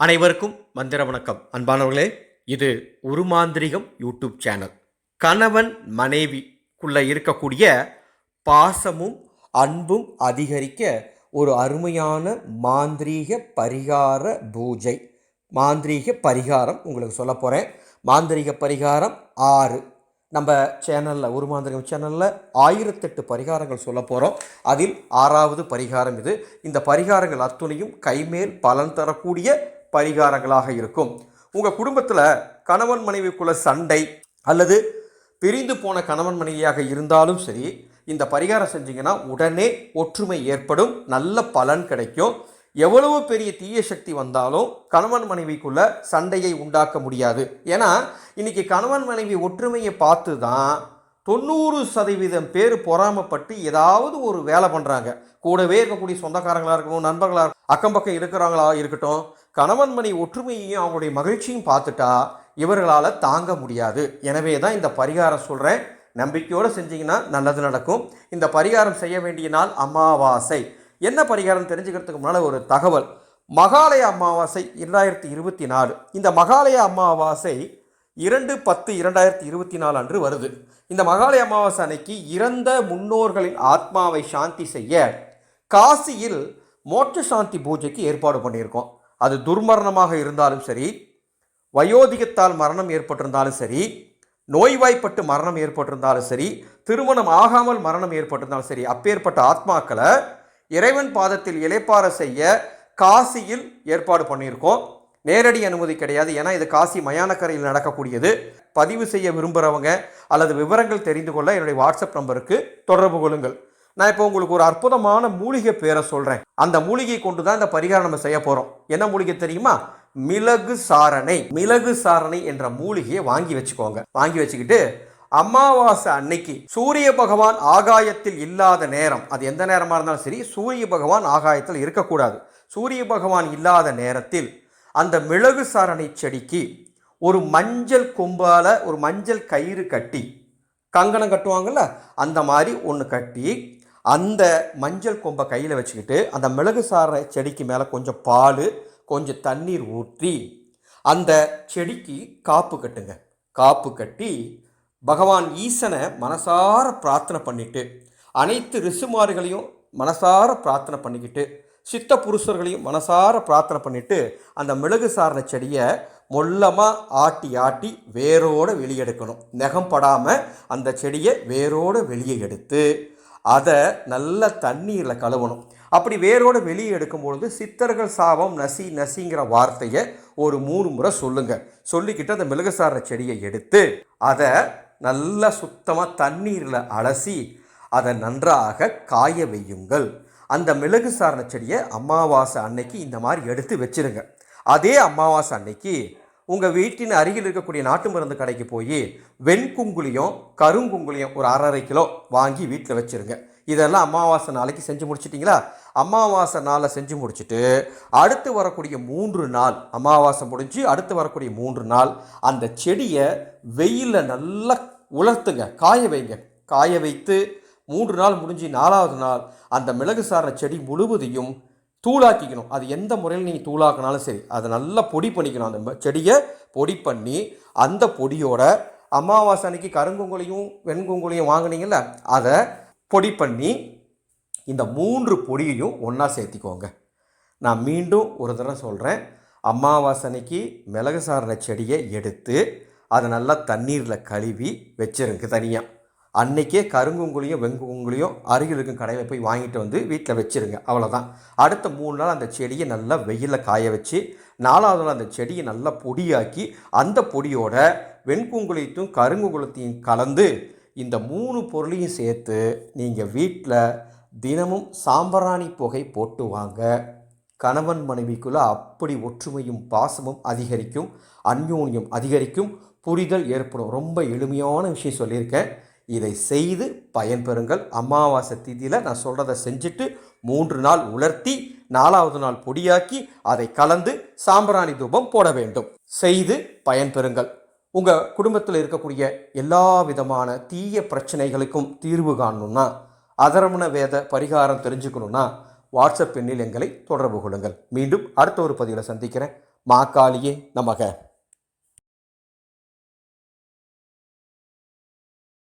அனைவருக்கும் மந்திர வணக்கம். அன்பானவர்களே இது உருமாந்திரிகம் யூடியூப் சேனல். கணவன் மனைவிக்குள்ளே இருக்கக்கூடிய பாசமும் அன்பும் அதிகரிக்க ஒரு அருமையான மாந்திரீக பரிகார பூஜை மாந்திரீக பரிகாரம் உங்களுக்கு சொல்ல போகிறேன் மாந்திரீக பரிகாரம் ஆறு. நம்ம சேனலில் உருமாந்திரிகம் சேனலில் ஆயிரத்தெட்டு பரிகாரங்கள் சொல்ல போகிறோம் அதில் ஆறாவது பரிகாரம் இது. இந்த பரிகாரங்கள் அத்துணையும் கைமேல் பலன் தரக்கூடிய பரிகாரங்களாக இருக்கும். உங்கள் குடும்பத்தில் கணவன் மனைவிக்குள்ள சண்டை அல்லது பிரிந்து போன கணவன் மனைவியாக இருந்தாலும் சரி இந்த பரிகாரம் செஞ்சீங்கன்னா உடனே ஒற்றுமை ஏற்படும் நல்ல பலன் கிடைக்கும். எவ்வளவு பெரிய தீய சக்தி வந்தாலும் கணவன் மனைவிக்குள்ள சண்டையை உண்டாக்க முடியாது. ஏன்னா இன்னைக்கு கணவன் மனைவி ஒற்றுமையை பார்த்து தான் தொண்ணூறு சதவீதம் பேர் பொறாமப்பட்டு ஏதாவது ஒரு வேலை பண்ணுறாங்க கூடவே இருக்கக்கூடிய சொந்தக்காரங்களாக இருக்கட்டும் நண்பர்களாக அக்கம் பக்கம் இருக்கிறாங்களா இருக்கட்டும் கணவன் மணி ஒற்றுமையையும் அவங்களுடைய மகிழ்ச்சியும் பார்த்துட்டா இவர்களால் தாங்க முடியாது. எனவே தான் இந்த பரிகாரம் சொல்கிறேன் நம்பிக்கையோடு செஞ்சிங்கன்னா நல்லது நடக்கும். இந்த பரிகாரம் செய்ய வேண்டிய நாள் அமாவாசை. என்ன பரிகாரம் தெரிஞ்சுக்கிறதுக்கு முன்னால் ஒரு தகவல். மகாலய அமாவாசை இரண்டாயிரத்தி இருபத்தி நாலு. இந்த மகாலய அமாவாசை இரண்டு பத்து இரண்டாயிரத்தி இருபத்தி நாலு அன்று வருது. இந்த மகாலய அமாவாசை அன்னைக்கு இறந்த முன்னோர்களின் ஆத்மாவை சாந்தி செய்ய காசியில் மோட்ச சாந்தி பூஜைக்கு ஏற்பாடு பண்ணியிருக்கோம். அது துர்மரணமாக இருந்தாலும் சரி வயோதிகத்தால் மரணம் ஏற்பட்டிருந்தாலும் சரி நோய்வாய்ப்பட்டு மரணம் ஏற்பட்டிருந்தாலும் சரி திருமணம் ஆகாமல் மரணம் ஏற்பட்டிருந்தாலும் சரி அப்பேற்பட்ட ஆத்மாக்களை இறைவன் பாதத்தில் இளைப்பாற செய்ய காசியில் ஏற்பாடு பண்ணியிருக்கோம். நேரடி அனுமதி கிடையாது. ஏன்னா இது காசி மயானக்கரையில் நடக்கக்கூடியது. பதிவு செய்ய விரும்புகிறவங்க அல்லது விவரங்கள் தெரிந்து கொள்ள என்னுடைய வாட்ஸ்அப் நம்பருக்கு தொடர்பு கொள்ளுங்கள். நான் இப்போ உங்களுக்கு ஒரு அற்புதமான மூலிகை பேரை சொல்கிறேன் அந்த மூலிகை கொண்டு தான் இந்த பரிகாரம் நம்ம செய்ய போகிறோம் என்ன மூலிகை தெரியுமா? மிளகு சாரணை. மிளகு சாரணை என்ற மூலிகையை வாங்கி வச்சுக்கோங்க. வாங்கி வச்சுக்கிட்டு அமாவாசை அன்னைக்கு சூரிய பகவான் ஆகாயத்தில் இல்லாத நேரம் அது எந்த நேரமாக இருந்தாலும் சரி சூரிய பகவான் ஆகாயத்தில் இருக்கக்கூடாது. சூரிய பகவான் இல்லாத நேரத்தில் அந்த மிளகு சாரணை செடிக்கு ஒரு மஞ்சள் கொம்பால் ஒரு மஞ்சள் கயிறு கட்டி கங்கணம் கட்டுவாங்கல்ல அந்த மாதிரி ஒன்று கட்டி அந்த மஞ்சள் கொம்பை கையில் வச்சுக்கிட்டு அந்த மிளகு சாரணை செடிக்கு மேலே கொஞ்சம் பால் கொஞ்சம் தண்ணீர் ஊற்றி அந்த செடிக்கு காப்பு கட்டுங்க. காப்பு கட்டி பகவான் ஈசனை மனசார பிரார்த்தனை பண்ணிட்டு அனைத்து ரிசுமார்களையும் மனசார பிரார்த்தனை பண்ணிக்கிட்டு சித்த புருஷர்களையும் மனசார பிரார்த்தனை பண்ணிட்டு அந்த மிளகு சாரண செடியை மொல்லமாக ஆட்டி ஆட்டி வேரோடு வெளியெடுக்கணும் நெகம் படாமல் அந்த செடியை வேரோடு வெளியே எடுத்து அதை நல்ல தண்ணீரில் கழுவணும். அப்படி வேரோடு வெளியே எடுக்கும்பொழுது சித்தர்கள் சாபம் நசி நசிங்கிற வார்த்தையை ஒரு மூணு முறை சொல்லுங்கள் சொல்லிக்கிட்டு அந்த மிளகு சாரண செடியை எடுத்து அதை நல்லா சுத்தமாக தண்ணீரில் அலசி அதை நன்றாக காய வையுங்கள். அந்த மிளகு சாரண செடியை அமாவாசை அன்னைக்கு இந்த மாதிரி எடுத்து வச்சுருங்க. அதே அமாவாசை அன்னைக்கு உங்கள் வீட்டின் அருகில் இருக்கக்கூடிய நாட்டு மருந்து கடைக்கு போய் வெண்குங்குலியும் கருங்குங்குலியும் ஒரு அரை அரை கிலோ வாங்கி வீட்டில் வச்சிருங்க. இதெல்லாம் அமாவாசை நாளைக்கு செஞ்சு முடிச்சிட்டிங்களா? அமாவாசை நாளை செஞ்சு முடிச்சுட்டு அடுத்து வரக்கூடிய மூன்று நாள் அமாவாசை முடிஞ்சு அடுத்து வரக்கூடிய மூன்று நாள் அந்த செடியை வெயிலில் நல்லா உலர்த்துங்க. காய வைங்க. காய வைத்து மூன்று நாள் முடிஞ்சு நாலாவது நாள் அந்த மிளகு சாரண செடி முழுவதையும் தூளாக்கிக்கணும். அது எந்த முறையில் நீங்கள் தூளாக்கினாலும் சரி அதை நல்லா பொடி பண்ணிக்கணும். அந்த செடியை பொடி பண்ணி அந்த பொடியோட அமாவாசை அன்னைக்கு கருங்குங்குளியும் வெண்குங்குளியும் வாங்கினீங்கல்ல அதை பொடி பண்ணி இந்த மூன்று பொடியையும் ஒன்றா சேர்த்திக்கோங்க. நான் மீண்டும் ஒரு தடவை சொல்கிறேன் அமாவாசை அன்னைக்கு மிளகு சாரண செடியை எடுத்து அதை நல்லா தண்ணீரில் கழுவி வச்சிருங்க தனியாக அன்னைக்கே கருங்குங்குழியும் வெங்குங்குளியும் அருகில் இருக்கும் கடையில் போய் வாங்கிட்டு வந்து வீட்டில் வச்சிருங்க. அவ்வளோதான் அடுத்த மூணு நாள் அந்த செடியை நல்லா வெயிலில் காய வச்சு நாலாவது நாள் அந்த செடியை நல்லா பொடியாக்கி அந்த பொடியோட வெண்குங்குழியத்தையும் கருங்குங்குளத்தையும் கலந்து இந்த மூணு பொருளையும் சேர்த்து நீங்கள் வீட்டில் தினமும் சாம்பராணி புகை போட்டு வாங்க. கணவன் மனைவிக்குள்ளே அப்படி ஒற்றுமையும் பாசமும் அதிகரிக்கும் அந்யோன்யம் அதிகரிக்கும் புரிதல் ஏற்படும். ரொம்ப எளிமையான விஷயம் சொல்லியிருக்கேன். இதை செய்து பயன்பெறுங்கள். அமாவாசை திதியில் நான் சொல்கிறத செஞ்சுட்டு மூன்று நாள் உலர்த்தி நாலாவது நாள் பொடியாக்கி அதை கலந்து சாம்பிராணி தூபம் போட வேண்டும். செய்து பயன்பெறுங்கள். உங்கள் குடும்பத்தில் இருக்கக்கூடிய எல்லா விதமான தீய பிரச்சனைகளுக்கும் தீர்வு காணணும்னா அதரமண வேத பரிகாரம் தெரிஞ்சுக்கணும்னா வாட்ஸ்அப் எண்ணில் எங்களை தொடர்பு கொள்ளுங்கள். மீண்டும் அடுத்த ஒரு பதிவில் சந்திக்கிறேன். மாகாளியே நமக.